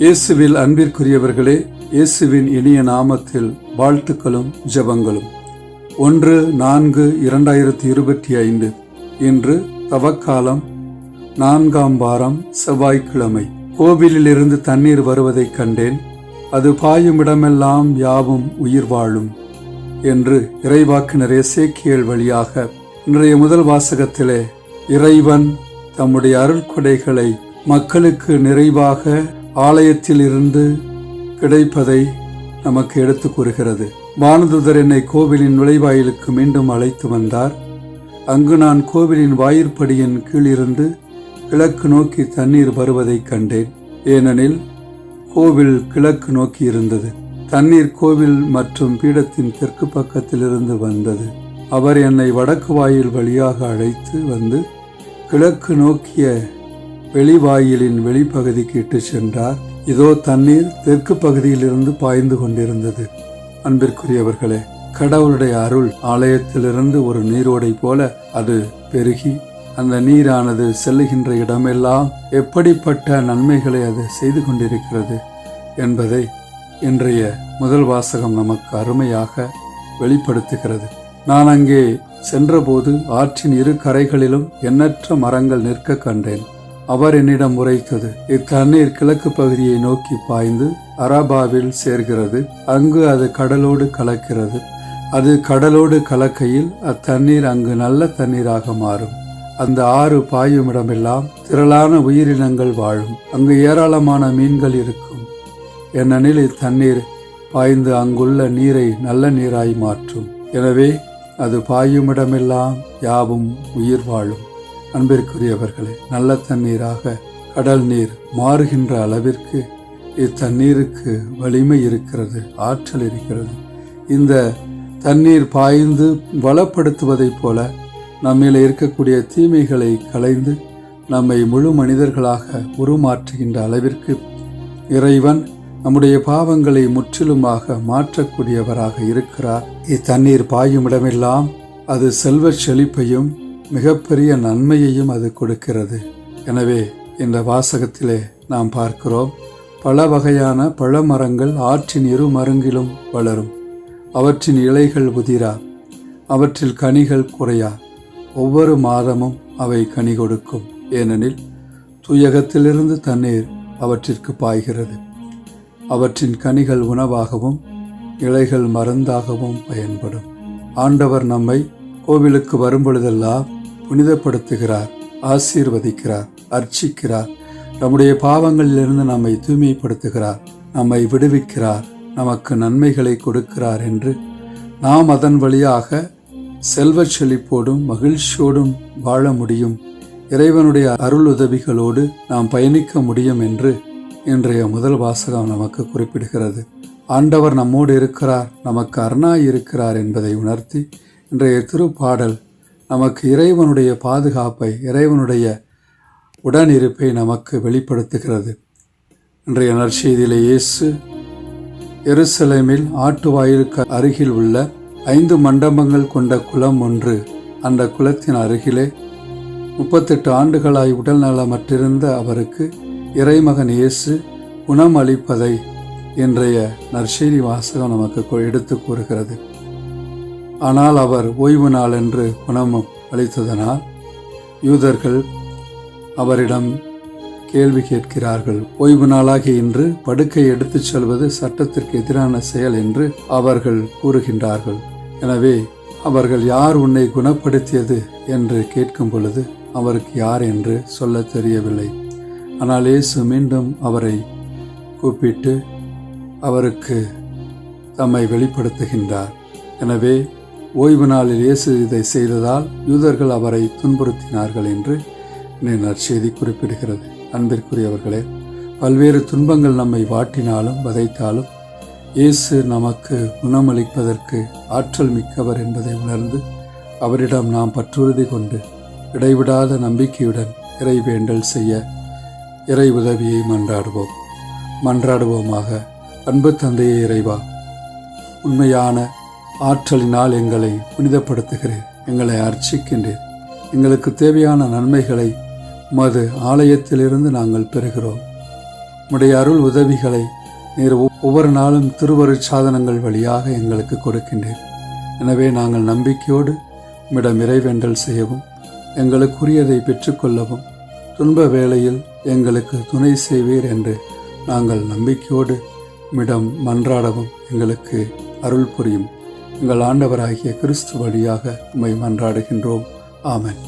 இயேசுவில் அன்பிற்குரியவர்களே இயேசுவின் இனிய நாமத்தில் வாழ்த்துக்களும் ஜெபங்களும். ஒன்று நான்கு இரண்டாயிரத்தி இருபத்தி ஐந்து. இன்று தவக்காலம் நான்காம் வாரம் செவ்வாய்க்கிழமை. கோவிலிலிருந்து தண்ணீர் வருவதைக் கண்டேன். அது பாயும் இடமெல்லாம் யாவும் உயிர் வாழும் என்று இறைவாக்கினர் எசேக்கியேல் வழியாக இன்றைய முதல் வாசகத்திலே இறைவன் தம்முடைய அருள்கொடைகளை மக்களுக்கு நிறைவாக ஆலயத்தில் இருந்து கிடைப்பதை நமக்கு எடுத்து கூறுகிறது. வானதுதர் என்னை கோவிலின் நுழைவாயிலுக்கு மீண்டும் அழைத்து வந்தார். அங்கு நான் கோவிலின் வாயிற்படியின் கீழிருந்து கிழக்கு நோக்கி தண்ணீர் வருவதைக் கண்டேன். ஏனெனில் கோவில் கிழக்கு நோக்கி இருந்தது. தண்ணீர் கோவில் மற்றும் பீடத்தின் தெற்கு பக்கத்திலிருந்து வந்தது. அவர் என்னை வடக்கு வாயில் வழியாக அழைத்து வந்து கிழக்கு நோக்கிய வெளிவாயிலின் வெளிப்பகுதிக்கு இட்டு சென்றார். இதோ தண்ணீர் தெற்கு பகுதியிலிருந்து பாய்ந்து கொண்டிருந்தது. அன்பிற்குரியவர்களே கடவுளுடைய அருள் ஆலயத்திலிருந்து ஒரு நீரோடை போல அது பெருகி அந்த நீரானது செல்லுகின்ற இடமெல்லாம் எப்படிப்பட்ட நன்மைகளை அது செய்து கொண்டிருக்கிறது என்பதை இன்றைய முதல் வாசகம் நமக்கு அருமையாக வெளிப்படுத்துகிறது. நான் அங்கே சென்றபோது ஆற்றின் இரு கரைகளிலும் எண்ணற்ற மரங்கள் நிற்க கண்டேன். அவர் என்னிடம் உரைத்தது இத்தண்ணீர் கிழக்கு பகுதியை நோக்கி பாய்ந்து அரபாவில் சேர்கிறது அங்கு அது கடலோடு கலக்கிறது. அது கடலோடு கலக்கையில் அத்தண்ணீர் அங்கு நல்ல தண்ணீராக மாறும். அந்த ஆறு பாயும் இடமெல்லாம் திரளான உயிரினங்கள் வாழும். அங்கு ஏராளமான மீன்கள் இருக்கும். ஏனெனில் இத்தண்ணீர் பாய்ந்து அங்குள்ள நீரை நல்ல நீராய் மாற்றும். எனவே அது பாயும் இடமெல்லாம் யாவும் உயிர் வாழும். அன்பிற்குரியவர்களே நல்ல தண்ணீராக கடல் நீர் மாறுகின்ற அளவிற்கு இத்தண்ணீருக்கு வலிமை இருக்கிறது ஆற்றல் இருக்கிறது. இந்த தண்ணீர் பாய்ந்து வளப்படுத்துவதைப் போல நம்மில் இருக்கக்கூடிய தீமைகளை களைந்து நம்மை முழு மனிதர்களாக உருமாற்றுகின்ற அளவிற்கு இறைவன் நம்முடைய பாவங்களை முற்றிலுமாக மாற்றக்கூடியவராக இருக்கிறார். இத்தண்ணீர் பாயும் இடமெல்லாம் அது செல்வச் செழிப்பையும் மிகப்பெரிய நன்மையையும் அது கொடுக்கிறது. எனவே இந்த வாசகத்திலே நாம் பார்க்கிறோம் பல வகையான பழமரங்கள் ஆற்றின் இரு மருங்கிலும் வளரும். அவற்றின் இலைகள் உதிரா அவற்றில் கனிகள் குறையா. ஒவ்வொரு மாதமும் அவை கனி கொடுக்கும். ஏனெனில் துயகத்திலிருந்து தண்ணீர் அவற்றிற்கு பாய்கிறது. அவற்றின் கனிகள் உணவாகவும் இலைகள் மருந்தாகவும் பயன்படும். ஆண்டவர் நம்மை கோவிலுக்கு வரும்பொழுதெல்லாம் புனிதப்படுத்துகிறார் ஆசீர்வதிக்கிறார் அர்ச்சிக்கிறார். நம்முடைய பாவங்களிலிருந்து நம்மை தூய்மைப்படுத்துகிறார் நம்மை விடுவிக்கிறார் நமக்கு நன்மைகளை கொடுக்கிறார் என்று நாம் அதன் வழியாக செல்வச் செழிப்போடும் மகிழ்ச்சியோடும் வாழ முடியும். இறைவனுடைய அருள் உதவிகளோடு நாம் பயணிக்க முடியும் என்று இன்றைய முதல் வாசகம் நமக்கு குறிப்பிடுகிறது. ஆண்டவர் நம்மோடு இருக்கிறார் நமக்கு அருணாய் இருக்கிறார் என்பதை உணர்த்தி இன்றைய திருப்பாடல் நமக்கு இறைவனுடைய பாதுகாப்பை இறைவனுடைய உடனிருப்பை நமக்கு வெளிப்படுத்துகிறது. இன்றைய நற்செய்தியிலே இயேசு எருசலேமில் ஆட்டுவாயிலுக்கு அருகில் உள்ள ஐந்து மண்டபங்கள் கொண்ட குளம் ஒன்று அந்த குளத்தின் அருகிலே முப்பத்தெட்டு ஆண்டுகளாய் உடல் நலமற்றிருந்த அவருக்கு இறைமகன் இயேசு குணம் அளிப்பதை இன்றைய நற்செய்தி வாசகம் நமக்கு எடுத்து கூறுகிறது. ஆனால் அவர் ஓய்வு நாள் என்று குணமும் அளித்ததனால் யூதர்கள் அவரிடம் கேள்வி கேட்கிறார்கள். ஓய்வு நாளாகி இன்று படுக்கை எடுத்துச் செல்வது சட்டத்திற்கு எதிரான செயல் என்று அவர்கள் கூறுகின்றார்கள். எனவே அவர்கள் யார் உன்னை குணப்படுத்தியது என்று கேட்கும் பொழுது அவருக்கு யார் என்று சொல்ல தெரியவில்லை. ஆனால் இயேசு மீண்டும் அவரை கூப்பிட்டு அவருக்கு தம்மை வெளிப்படுத்துகின்றார். எனவே ஓய்வு நாளில் இயேசு இதை செய்ததால் யூதர்கள் அவரை துன்புறுத்தினார்கள் என்று நற்செய்தி குறிப்பிடுகிறது. அன்பிற்குரியவர்களே பல்வேறு துன்பங்கள் நம்மை வாட்டினாலும் வதைத்தாலும் இயேசு நமக்கு குணமளிப்பதற்கு ஆற்றல் மிக்கவர் என்பதை உணர்ந்து அவரிடம் நாம் பற்றுறுதி கொண்டு இடைவிடாத நம்பிக்கையுடன் இறை வேண்டல் செய்ய இறை உதவியை மன்றாடுவோம். மன்றாடுவோமாக. அன்பு தந்தையே இறைவா உண்மையான ஆற்றலினால் எங்களை புனிதப்படுத்துகிறேன். எங்களை அர்ச்சிக்கின்றேன் எங்களுக்கு தேவையான நன்மைகளை உமது ஆலயத்திலிருந்து நாங்கள் பெறுகிறோம். உம்முடைய அருள் உதவிகளை நீர் ஒவ்வொரு நாளும் திருவரு சாதனங்கள் வழியாக எங்களுக்கு கொடுக்கின்றேன் எனவே நாங்கள் நம்பிக்கையோடு உம்மிடம் இறைவென்றல் செய்யவும் எங்களுக்குரியதை பெற்றுக்கொள்ளவும் துன்ப வேளையில் எங்களுக்கு துணை செய்வீர் என்று நாங்கள் நம்பிக்கையோடு உம்மிடம் மன்றாடவும் எங்களுக்கு அருள் புரியும். எங்கள் ஆண்டவராகிய கிறிஸ்து வழியாக உம்மை மன்றாடுகின்றோம். ஆமன்.